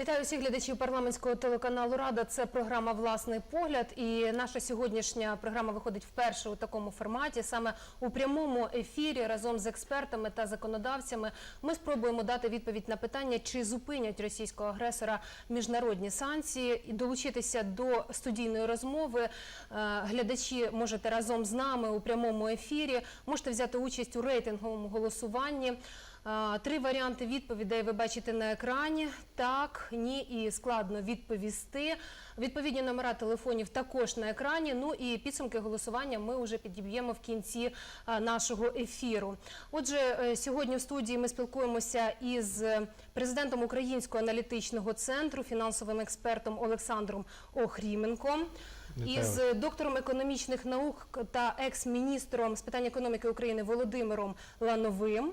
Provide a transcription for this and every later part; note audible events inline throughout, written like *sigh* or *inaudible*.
Вітаю всіх глядачів парламентського телеканалу Рада. Це програма Власний погляд. І наша сьогоднішня програма виходить вперше у такому форматі. Саме у прямому ефірі разом з експертами та законодавцями ми спробуємо дати відповідь на питання, чи зупинять російського агресора міжнародні санкції і долучитися до студійної розмови. Е, Глядачі можете разом з нами у прямому ефірі. Можете взяти участь у рейтинговому голосуванні. Три варіанти відповідей ви бачите на екрані. Так, ні і складно відповісти. Відповідні номера телефонів також на екрані. Ну і підсумки голосування ми вже підіб'ємо в кінці нашого ефіру. Отже, е, сьогодні в студії ми спілкуємося із е, президентом Українського аналітичного центру, фінансовим експертом Олександром Охріменком. Із доктором економічних наук та екс-міністром з питань економіки України Володимиром Лановим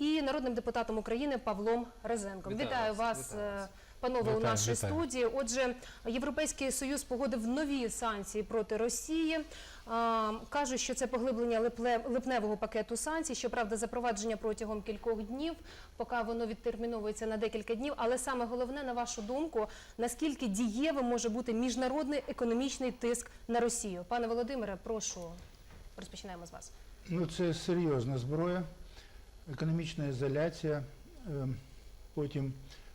і народним депутатом України Павлом Розенком. Вітаю Вітаю, вас, вас, вітаю вас. е, панове, у нашій вітаю. студії. Отже, Європейський Союз погодив нові санкції проти Росії. А, Каже, що це поглиблення липле- липневого пакету санкцій. Щоправда, запровадження протягом кількох днів, поки воно відтерміновується на декілька днів. Але саме головне, на вашу думку, наскільки дієвим може бути міжнародний економічний тиск на Росію? Пане Володимире, прошу розпочинаємо з вас. Ну, це серйозна зброя, економічна ізоляція, е, потім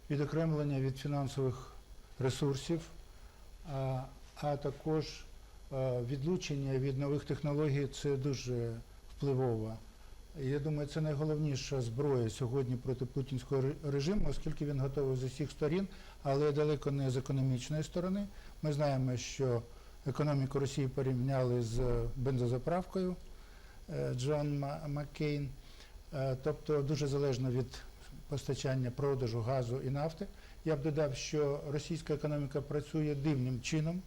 відокремлення від фінансових ресурсів, а, також е, відлучення від нових технологій це дуже впливово. Я думаю, це найголовніша зброя сьогодні проти путінського режиму, оскільки він готовий з усіх сторін, але далеко не з економічної сторони. Ми знаємо, що економіку Росії порівняли з бензозаправкою. е, Джон Маккейн, тобто дуже залежно від постачання продажу газу і нафти. Я б додав, що російська економіка працює дивним чином,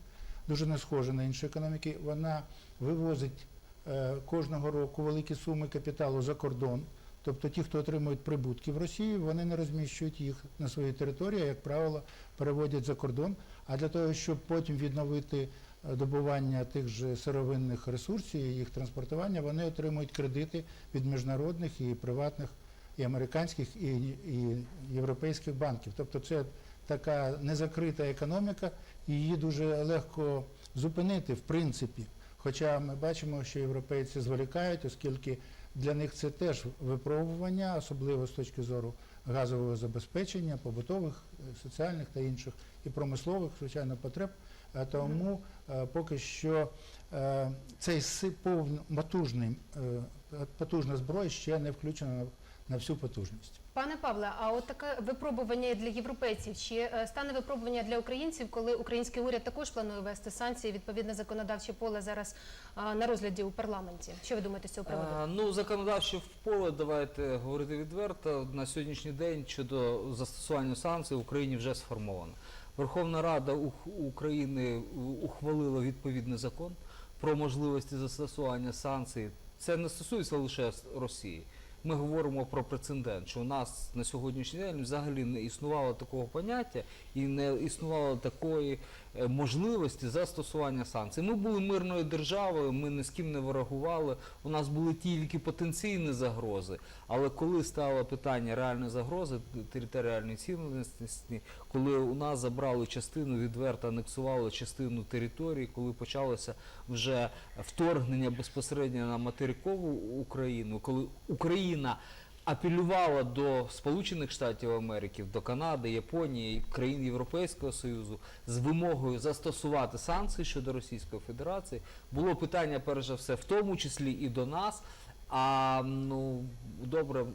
дуже не схожа на інші економіки. Вона вивозить е, кожного року великі суми капіталу за кордон. Тобто ті, хто отримують прибутки в Росії, вони не розміщують їх на своїй території, а, як правило, переводять за кордон. А для того, щоб потім відновити е, добування тих же сировинних ресурсів і їх транспортування, вони отримують кредити від міжнародних і приватних, і американських, і, і європейських банків. Тобто це така незакрита економіка, її дуже легко зупинити в принципі. Хоча ми бачимо, що європейці зволікають, оскільки для них це теж випробування, особливо з точки зору газового забезпечення, побутових, е, соціальних та інших і промислових, звичайно, потреб. Е, Тому е, поки що е, цей си- повн- потужний, е, потужна зброя ще не включена на- всю потужність. Пане Павле, а от таке випробування для європейців чи стане випробування для українців, коли український уряд також планує ввести санкції? Відповідне законодавче поле зараз на розгляді у парламенті. Що ви думаєте з цього приводу? А, ну, законодавчо в поле, давайте говорити відверто. На сьогоднішній день щодо застосування санкцій в Україні вже сформовано. Верховна Рада України ухвалила відповідний закон про можливості застосування санкцій. Це не стосується лише Росії. Ми говоримо про прецедент, що у нас на сьогоднішній день взагалі не існувало такого поняття і не існувало такої е, можливості застосування санкцій. Ми були мирною державою, ми ні з ким не ворогували. У нас були тільки потенційні загрози. Але коли стало питання реальної загрози територіальної цілісності, коли у нас забрали частину, відверто анексували частину території, коли почалося вже вторгнення безпосередньо на материкову Україну, коли Україна апелювала до Сполучених Штатів Америки, до Канади, Японії країн Європейського Союзу з вимогою застосувати санкції щодо Російської Федерації, було питання перш за все, в тому числі і до нас. А ну добре,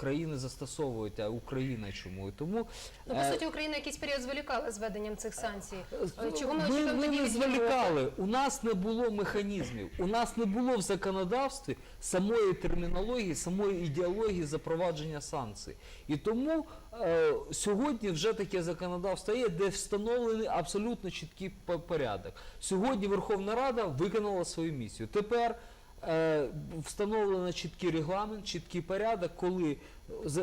країни застосовують, а Україна чому? І тому Ну, по е, суті, Україна якийсь період зволікала з введенням цих санкцій. Е, Чого ми ми, ми не зволікали. У нас не було механізмів, у нас не було в законодавстві самої термінології, самої ідеології запровадження санкцій. І тому е, сьогодні вже таке законодавство є, де встановлений абсолютно чіткий порядок. Сьогодні Верховна Рада виконала свою місію. Тепер е, встановлено чіткий регламент, чіткий порядок, коли е,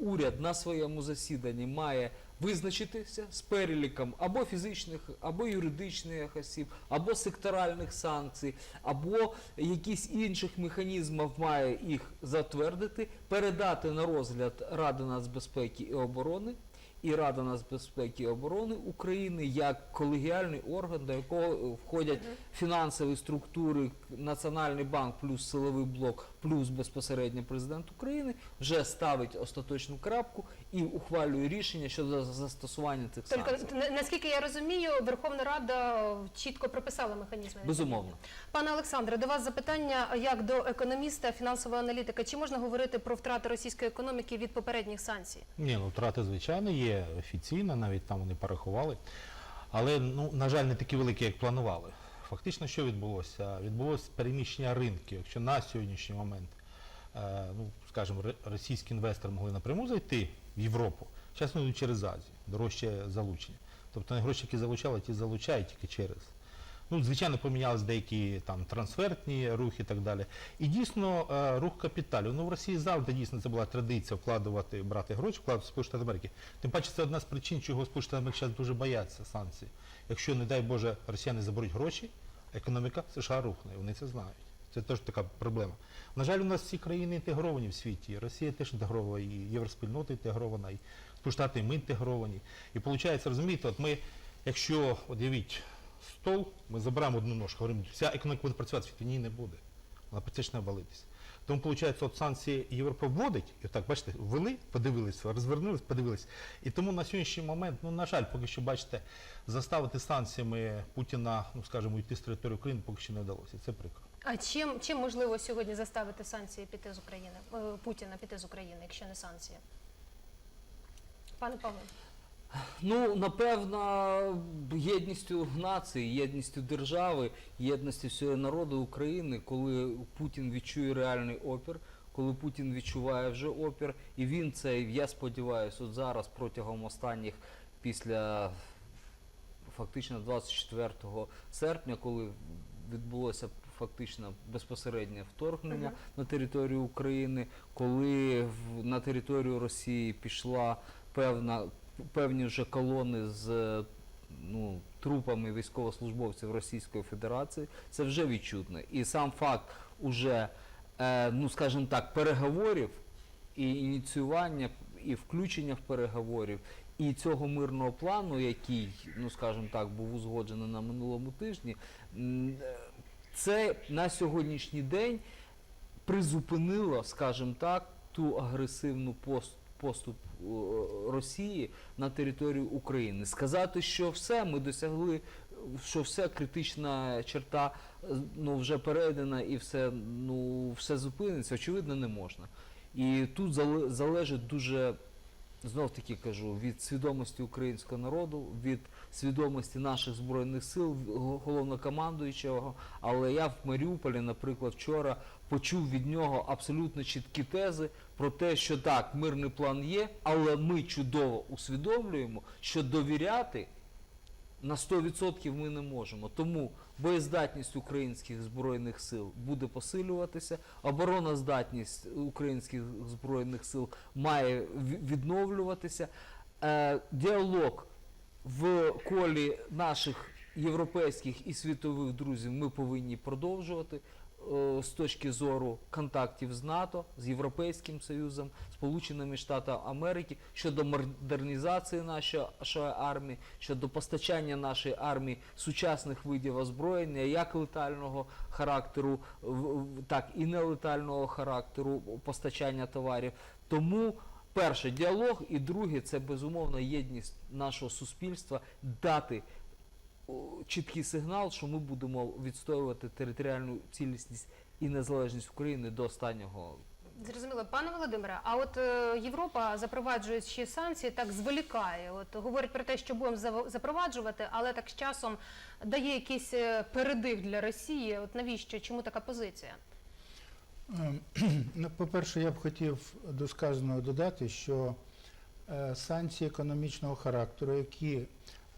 уряд на своєму засіданні має визначитися з переліком або фізичних, або юридичних осіб, або секторальних санкцій, або якісь інших механізмів має їх затвердити, передати на розгляд Ради нацбезпеки і оборони. І Рада нацбезпеки і оборони України як колегіальний орган, до якого е, входять фінансові структури, Національний банк плюс силовий блок, плюс безпосередньо президент України, вже ставить остаточну крапку і ухвалює рішення щодо застосування цих Тільки санкцій. на- наскільки я розумію, Верховна Рада е, чітко прописала механізми. Безумовно. Пане Олександре, до вас запитання як до економіста, фінансового аналітика. Чи можна говорити про втрати російської економіки від попередніх санкцій? Ні, ну втрати, звичайно, є офіційно, навіть там вони порахували. Але, ну, на жаль, не такі великі, як планували. Фактично, що відбулося? Відбулося переміщення ринків. Якщо на сьогоднішній момент, е, ну, скажімо, російські інвестори могли напряму зайти в Європу, зараз вони йдуть через Азію, дорожче залучення. Тобто гроші, які залучали, ті залучають тільки через. Ну, звичайно, помінялись деякі там трансфертні рухи і так далі. І дійсно е, рух капіталів. Ну в Росії завжди дійсно це була традиція вкладувати, брати гроші, вкладати в Сполучені Америки. Тим паче це одна з причин, чого Сполучені Америки зараз дуже бояться санкцій. Якщо, не дай Боже, росіяни заберуть гроші, економіка США рухне, вони це знають. Це теж така проблема. На жаль, у нас всі країни інтегровані в світі. Росія теж інтегрована, і євроспільнота інтегрована, і Сполучені Штати, ми інтегровані. І виходить, розумієте, от ми, якщо, от уявіть, стол, ми забираємо одну ножку, говоримо, вся економіка буде працювати, в світі ні, не буде. Вона почне валитися. Тому, виходить, от санкції Європа вводить, і так, бачите, ввели, подивилися, розвернулись, подивились. І тому на сьогоднішній момент, ну, на жаль, поки що, бачите, заставити санкціями Путіна, ну, скажімо, йти з території України поки що не вдалося. Це прикро. А чим, чим можливо сьогодні заставити санкції піти з України, е, Путіна піти з України, якщо не санкції? Пане Павло, Ну, напевно, єдністю нації, єдністю держави, єдністю всього народу України, коли Путін відчує реальний опір, коли Путін відчуває вже опір, і він це, я сподіваюся, от зараз протягом останніх після фактично 24 серпня, коли відбулося фактично безпосереднє вторгнення Мгм. на територію України, коли в, на територію Росії пішла певна певні вже колони з е, ну, трупами військовослужбовців Російської Федерації, це вже відчутно. І сам факт уже, е, ну скажімо так, переговорів і ініціювання, і включення в переговорів, і цього мирного плану, який, ну скажімо так, був узгоджений на минулому тижні, е, це на сьогоднішній день призупинило, скажімо так, ту агресивну пост, поступ Росії на територію України. Сказати, що все, ми досягли, що все критична черта е, ну, вже перейдена і все, ну, все зупиниться, очевидно, не можна. І тут зале- залежить дуже, знов таки кажу, від свідомості українського народу, від свідомості наших збройних сил, головнокомандуючого. Але я в Маріуполі, наприклад, вчора почув від нього абсолютно чіткі тези про те, що так, мирний план є, але ми чудово усвідомлюємо, що довіряти на 100% ми не можемо. Тому боєздатність українських збройних сил буде посилюватися, обороноздатність українських збройних сил має відновлюватися. Е, діалог в колі наших європейських і світових друзів ми повинні продовжувати е, з точки зору контактів з НАТО, з Європейським Союзом, Сполученими Штатами Америки щодо модернізації нашої, армії, щодо постачання нашої армії сучасних видів озброєння, як летального характеру, так і нелетального характеру постачання товарів. Тому перше діалог, і друге це безумовно єдність нашого суспільства дати чіткий сигнал, що ми будемо відстоювати територіальну цілісність і незалежність України до останнього. зрозуміло, пане Володимире, а от е, Європа, запроваджуючи санкції, так зволікає. От говорить про те, що будемо запроваджувати, але так з часом дає якийсь е, передих для Росії. От навіщо? Чому така позиція? Ем, *clears throat* Ну, по-перше, я б хотів до сказаного додати, що е, санкції економічного характеру, які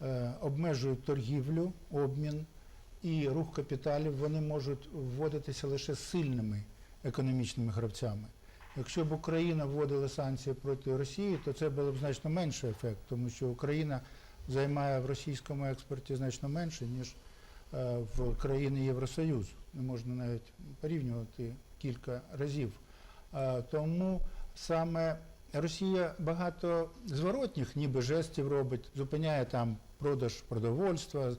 е, обмежують торгівлю, обмін і рух капіталів, вони можуть вводитися лише сильними економічними гравцями. Якщо б Україна вводила санкції проти Росії, то це було б значно менший ефект, тому що Україна займає в російському експорті значно менше, ніж е, в країни Євросоюзу. Не можна навіть порівнювати кілька разів. Е, Тому саме Росія багато зворотніх, ніби жестів робить, зупиняє там продаж продовольства.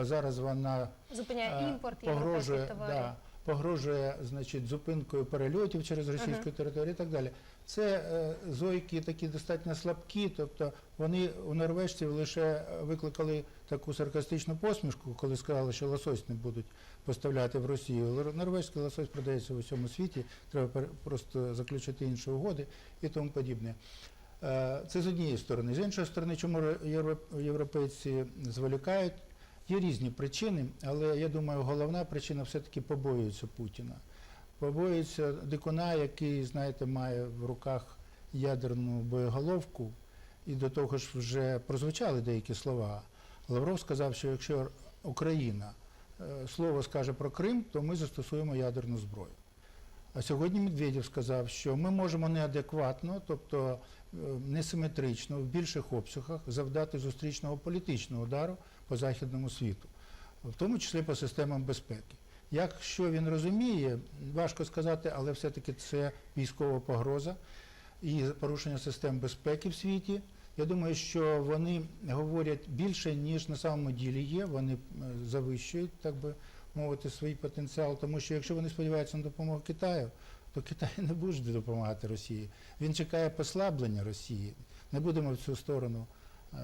Зараз вона Зупиняє е, імпорт погрожує, товарів. да, погрожує значить, зупинкою перельотів через російську територію і так далі. Це е, зойки такі достатньо слабкі, тобто вони у норвежців лише викликали таку саркастичну посмішку, коли сказали, що лосось не будуть поставляти в Росію. Норвезький лосось продається в усьому світі, треба просто заключити інші угоди і тому подібне. Е, Це з однієї сторони. З іншої сторони, чому європейці зволікають? Є різні причини, але я думаю, головна причина все-таки побоюється Путіна. Побоюється дикуна, який, знаєте, має в руках ядерну боєголовку, і до того ж вже прозвучали деякі слова. Лавров сказав, що якщо Україна е, слово скаже про Крим, то ми застосуємо ядерну зброю. А сьогодні Медведєв сказав, що ми можемо неадекватно, тобто е, несиметрично, в більших обсягах завдати зустрічного політичного удару по західному світу, в тому числі по системам безпеки. Якщо він розуміє, важко сказати, але все-таки це військова погроза і порушення систем безпеки в світі. Я думаю, що вони говорять більше, ніж на самому ділі є. Вони е, завищують, так би мовити, свій потенціал. Тому що якщо вони сподіваються на допомогу Китаю, то Китай не буде допомагати Росії. Він чекає послаблення Росії. Не будемо в цю сторону е,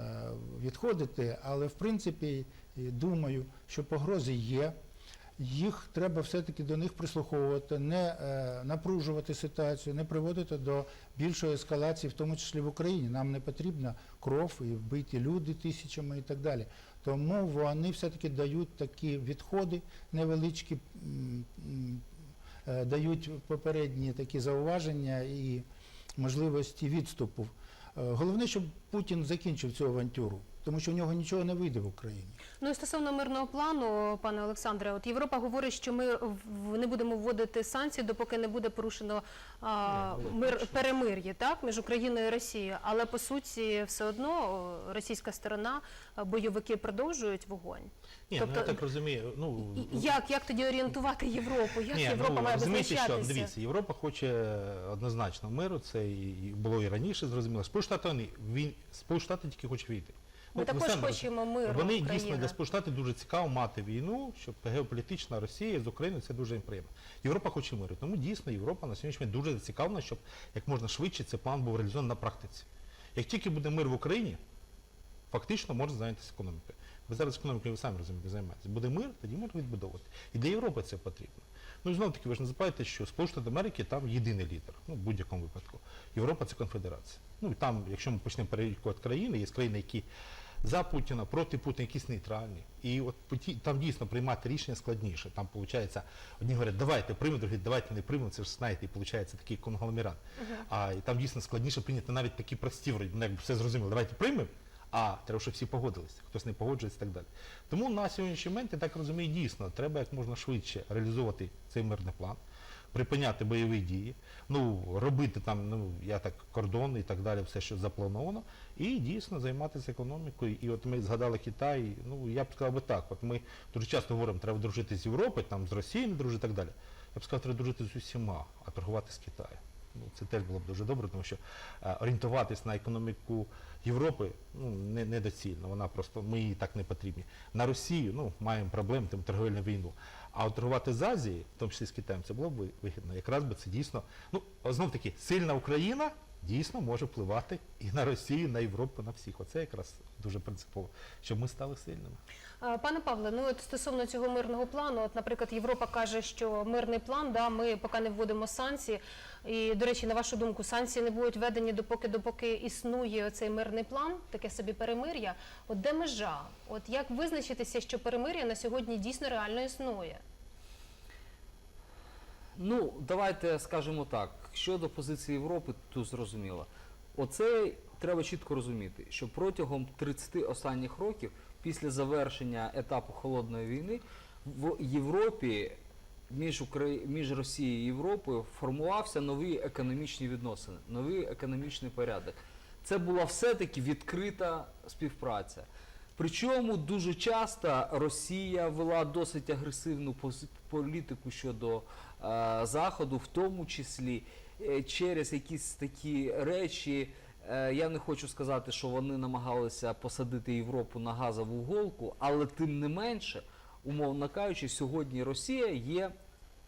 відходити, але в принципі думаю, що погрози є. Їх треба все-таки до них прислуховувати, не е, напружувати ситуацію, не приводити до більшої ескалації, в тому числі в Україні. Нам не потрібна кров і вбиті люди тисячами і так далі. Тому вони все-таки дають такі відходи невеличкі, е, дають попередні такі зауваження і можливості відступу. Е, Головне, щоб Путін закінчив цю авантюру, тому що в нього нічого не вийде в Україні. Ну і стосовно мирного плану, пане Олександре, от Європа говорить, що ми не будемо вводити санкції, допоки не буде порушено а, мир перемир'я так між Україною і Росією. Але по суті, все одно російська сторона, бойовики продовжують вогонь. Ні, Тобто- ну я так розумію. Ну, Як, як тоді орієнтувати Європу? Як Ні, Європа ну, має розумієте, що дивіться, Європа хоче однозначно миру. Це і було і раніше зрозуміло. Сполучені Штати він Сполучені Штати тільки хочуть війти. Ми також самі хочемо миру. Вони Україна. дійсно для Сполучених Штатів дуже цікаво мати війну, щоб геополітична Росія з Україною це дуже їм приємно. Європа хоче миру. Тому дійсно Європа на сьогоднішній день дуже зацікавлена, щоб як можна швидше цей план був реалізований на практиці. Як тільки буде мир в Україні, фактично можна зайнятися економікою. Ви зараз економікою ви самі розумієте, займаєтесь. Буде мир, тоді можна відбудовувати. І для Європи це потрібно. Ну і знову таки, ви ж не забувайте, що Сполучені Америки там єдиний лідер, ну в будь-якому випадку. Європа це конфедерація. Ну і там, якщо ми почнемо перелікувати країни, є країни, які за Путіна, проти Путіна, якісь нейтральні. І от там дійсно приймати рішення складніше. Там виходить, одні говорять, давайте приймемо, другі давайте не приймемо. Це ж знаєте, і виходить такий конгломерат. А і там дійсно складніше прийняти навіть такі прості, вроді, ну, якби все зрозуміло, давайте приймемо. А треба, щоб всі погодилися, хтось не погоджується і так далі. Тому на сьогоднішній момент, я так розумію, дійсно, треба як можна швидше реалізовувати цей мирний план, припиняти бойові дії, ну, робити там, ну, я так, кордони і так далі, все, що заплановано, і дійсно займатися економікою. І от ми згадали Китай, ну, я б сказав би так, от ми дуже часто говоримо, треба дружити з Європою, там, з Росією дружити і так далі. Я б сказав, треба дружити з усіма, а торгувати з Китаєм. Ну, це теж було б дуже добре, тому що е, орієнтуватись на економіку Європи ну, не, недоцільно. Вона просто, ми їй так не потрібні. На Росію ну, маємо проблеми, тим торговельну війну. А от торгувати з Азії, в тому числі з Китаєм, це було б вигідно. Якраз би це дійсно, ну, знов таки, сильна Україна дійсно може впливати і на Росію, і на Європу, на всіх. Оце якраз дуже принципово, щоб ми стали сильними. Пане Павле, ну от стосовно цього мирного плану, от, наприклад, Європа каже, що мирний план, да, ми поки не вводимо санкції. І, до речі, на вашу думку, санкції не будуть введені допоки, допоки існує цей мирний план, таке собі перемир'я. От де межа? От як визначитися, що перемир'я на сьогодні дійсно реально існує? Ну, давайте скажемо так. Щодо позиції Європи, тут зрозуміло. Оце треба чітко розуміти, що протягом 30 останніх років, після завершення етапу холодної війни, в Європі між, Украї... між Росією і Європою формувався нові економічні відносини, новий економічний порядок. Це була все-таки відкрита співпраця. Причому дуже часто Росія вела досить агресивну політику щодо Заходу, в тому числі е, через якісь такі речі. е, Я не хочу сказати, що вони намагалися посадити Європу на газову голку, але тим не менше, умовно кажучи, сьогодні Росія є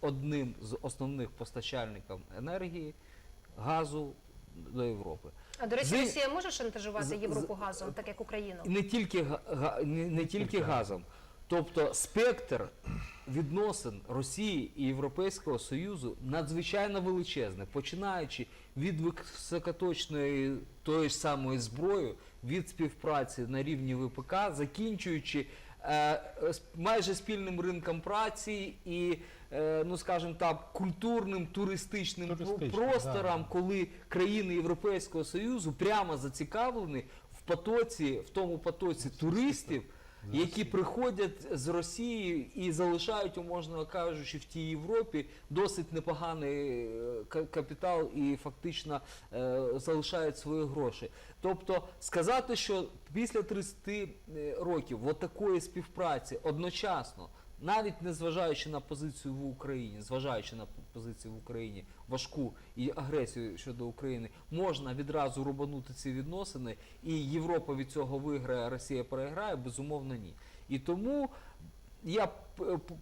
одним з основних постачальників енергії, газу до Європи. А до речі, З- Росія може шантажувати Європу з- газом, так як Україну? Не тільки, не, не тільки газом. Тобто спектр відносин Росії і Європейського Союзу надзвичайно величезний, починаючи від високоточної тої ж самої зброї, від співпраці на рівні ВПК, закінчуючи е, майже спільним ринком праці і, е, ну скажімо так, культурним туристичним, Туристичним, простором, да. коли країни Європейського Союзу прямо зацікавлені в потоці, в тому потоці туристів, які приходять з Росії і залишають, умовно кажучи, в тій Європі досить непоганий е, капітал і фактично е, залишають свої гроші. Тобто сказати, що після 30 е, років от такої співпраці одночасно навіть не зважаючи на позицію в Україні, зважаючи на позицію в Україні важку і агресію щодо України, можна відразу рубанути ці відносини, і Європа від цього виграє, а Росія переграє, безумовно ні. І тому я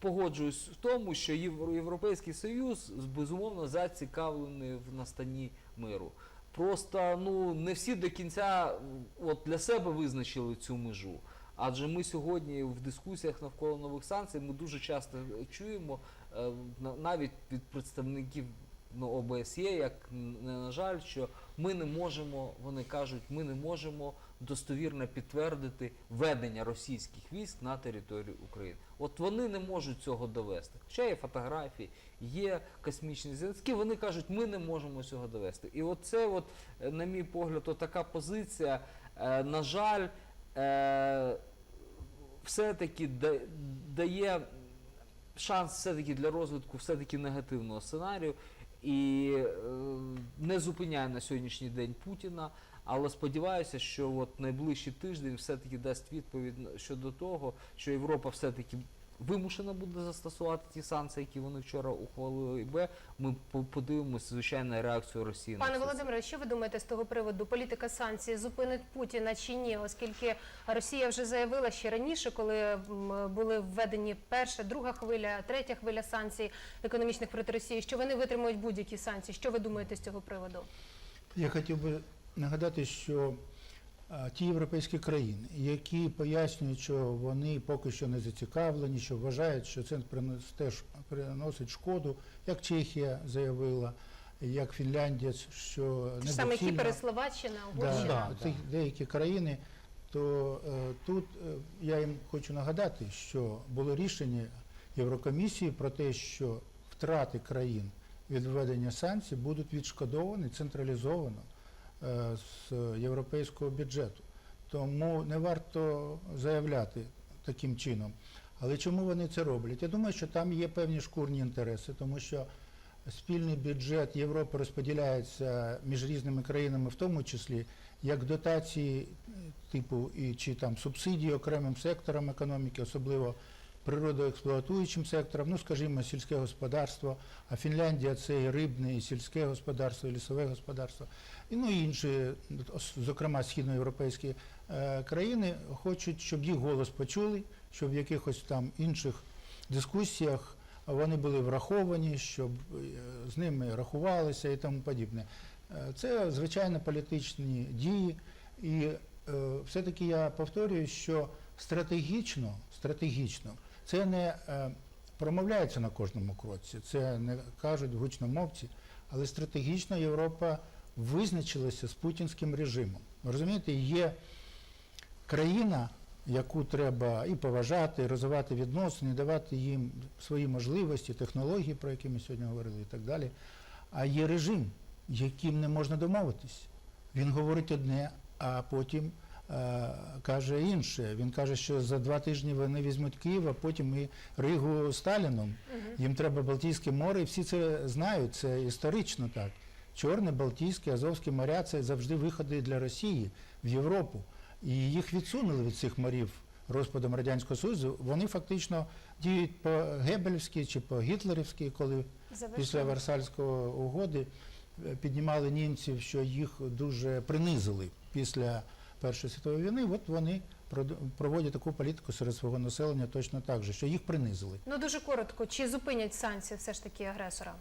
погоджуюсь в тому, що Європейський Союз безумовно зацікавлений в настанні миру. Просто ну не всі до кінця от для себе визначили цю межу. Адже ми сьогодні в дискусіях навколо нових санкцій ми дуже часто чуємо е, навіть від представників ну, ОБСЄ, як не на жаль, що ми не можемо, вони кажуть, ми не можемо достовірно підтвердити ведення російських військ на територію України. От вони не можуть цього довести. Хоча є фотографії, є космічні зв'язки, вони кажуть, ми не можемо цього довести. І от це, от, е, на мій погляд, така позиція, е, на жаль, все-таки да- дає шанс все-таки для розвитку все-таки негативного сценарію і е, не зупиняє на сьогоднішній день Путіна. Але сподіваюся, що от найближчий тиждень все-таки дасть відповідь щодо того, що Європа все-таки вимушена буде застосувати ті санкції, які вони вчора ухвалили. І Б, ми по- подивимося, звичайно, реакцію Росії Пане. Володимире, що ви думаєте з того приводу? Політика санкцій зупинить Путіна чи ні? Оскільки Росія вже заявила ще раніше, коли були введені перша, друга хвиля, третя хвиля санкцій економічних проти Росії, що вони витримують будь-які санкції. Що ви думаєте з цього приводу? Я хотів би нагадати, що ті європейські країни, які пояснюють, що вони поки що не зацікавлені, що вважають, що це теж приносить шкоду, як Чехія заявила, як Фінляндія, що ж саме. Кіпр і Словаччина, Да, Угорщина. Да, да, цих деякі країни, то е, тут е, я їм хочу нагадати, що було рішення Єврокомісії про те, що втрати країн від введення санкцій будуть відшкодовані централізовано е, з європейського бюджету. Тому не варто заявляти таким чином. Але чому вони це роблять? Я думаю, що там є певні шкурні інтереси, тому що спільний бюджет Європи розподіляється між різними країнами, в тому числі як дотації е, типу і чи там субсидії окремим секторам економіки, особливо природоексплуатуючим секторам, ну скажімо, сільське господарство, а Фінляндія це і рибне, і сільське господарство, і лісове господарство, і ну інші, зокрема східноєвропейські е, країни, хочуть, щоб їх голос почули, щоб в якихось там інших дискусіях вони були враховані, щоб е, з ними рахувалися і тому подібне. Е, Це звичайно політичні дії, і е, все-таки я повторюю, що стратегічно, стратегічно це не е, промовляється на кожному кроці, це не кажуть гучномовці, але стратегічно Європа визначилася з путінським режимом. Розумієте, є країна, яку треба і поважати, і розвивати відносини, давати їм свої можливості, технології, про які ми сьогодні говорили, і так далі. А є режим, яким не можна домовитись. Він говорить одне, а потім каже інше. Він каже, що за два тижні вони візьмуть Київ, а потім і Ригу Сталіном. Їм треба Балтійське море, і всі це знають, це історично так. Чорне, Балтійське, Азовське моря це завжди виходи для Росії в Європу. І їх відсунули від цих морів розпадом Радянського Союзу. Вони фактично діють по Гебельськи чи по Гітлерівськи, коли після Завершуємо. Версальської угоди е, піднімали німців, що їх дуже принизили після Першої світової війни. От вони проводять таку політику серед свого населення точно так же, що їх принизили. Ну дуже коротко, чи зупинять санкції все ж таки агресора?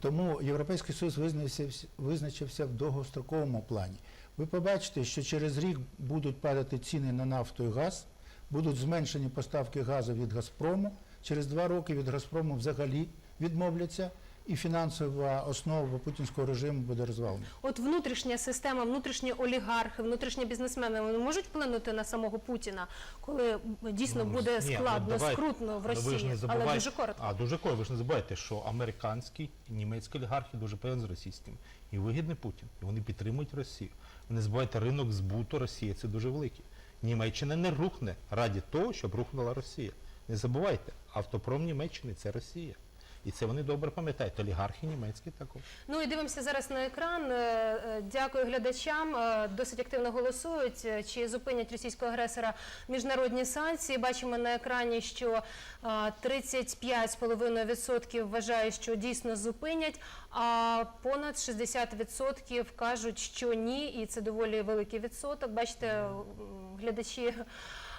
Тому Європейський Союз визначився, визначився в довгостроковому плані. Ви побачите, що через рік будуть падати ціни на нафту і газ, будуть зменшені поставки газу від Газпрому. Через два роки від Газпрому взагалі відмовляться, і фінансова основа путінського режиму буде розвалена. От внутрішня система, внутрішні олігархи, внутрішні бізнесмени вони можуть вплинути на самого Путіна, коли дійсно Ну, буде ні, складно, ну, давайте. скрутно в Але ви ж Росії, не але дуже коротко. А дуже коротко. Ви ж не забувайте, що американські і німецькі олігархи дуже пов'язані з російськими. І вигідний Путін. І вони підтримують Росію. Ви не забувайте, ринок збуту Росії це дуже великий. Німеччина не рухне раді того, щоб рухнула Росія. Не забувайте, автопром Німеччини це Росія. І це вони добре пам'ятають. Олігархи німецькі також. Ну і дивимося зараз на екран. Е, е, Дякую глядачам. Е, Досить активно голосують. Чи зупинять російського агресора міжнародні санкції? Бачимо на екрані, що е, 35,5% вважають, що дійсно зупинять, а понад 60% кажуть, що ні, і це доволі великий відсоток. Бачите, глядачі.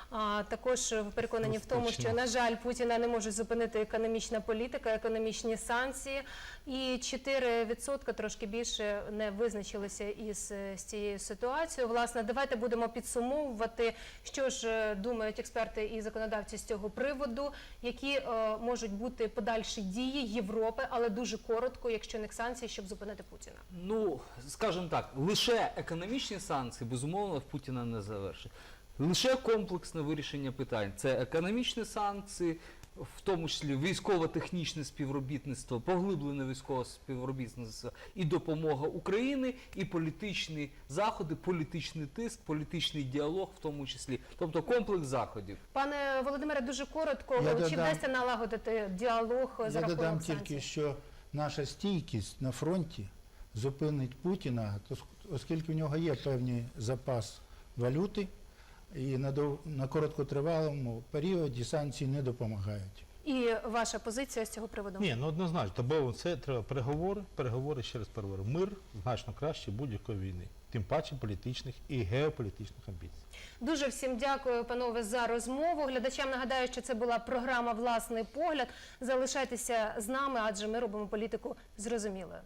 А також переконані в тому, що на жаль Путіна не може зупинити економічна політика, економічні санкції, і 4% трошки більше не визначилися із е, з цією ситуацією. Власне, давайте будемо підсумовувати, що ж е, думають експерти і законодавці з цього приводу, які е, можуть бути подальші дії Європи, але дуже коротко, якщо не санкції, щоб зупинити Путіна. Ну, скажімо так, лише економічні санкції, безумовно, в Путіна не завершить. Лише комплексне вирішення питань. Це економічні санкції, в тому числі військово-технічне співробітництво, поглиблене військове співробітництво і допомога України, і політичні заходи, політичний тиск, політичний діалог в тому числі. Тобто комплекс заходів. Пане Володимире, дуже коротко, Я чи додам- вдасться налагодити діалог за рахунок додам санкцій? тільки, що наша стійкість на фронті зупинить Путіна, оскільки в нього є певний запас валюти, і на, дов- на короткотривалому періоді санкції не допомагають. І ваша позиція з цього приводу? Ні, ну однозначно, бо це треба переговори, переговори ще раз переговори. Мир значно краще будь-якої війни, тим паче політичних і геополітичних амбіцій. Дуже всім дякую, панове, за розмову. Глядачам нагадаю, що це була програма Власний погляд. Залишайтеся з нами, адже ми робимо політику зрозумілою.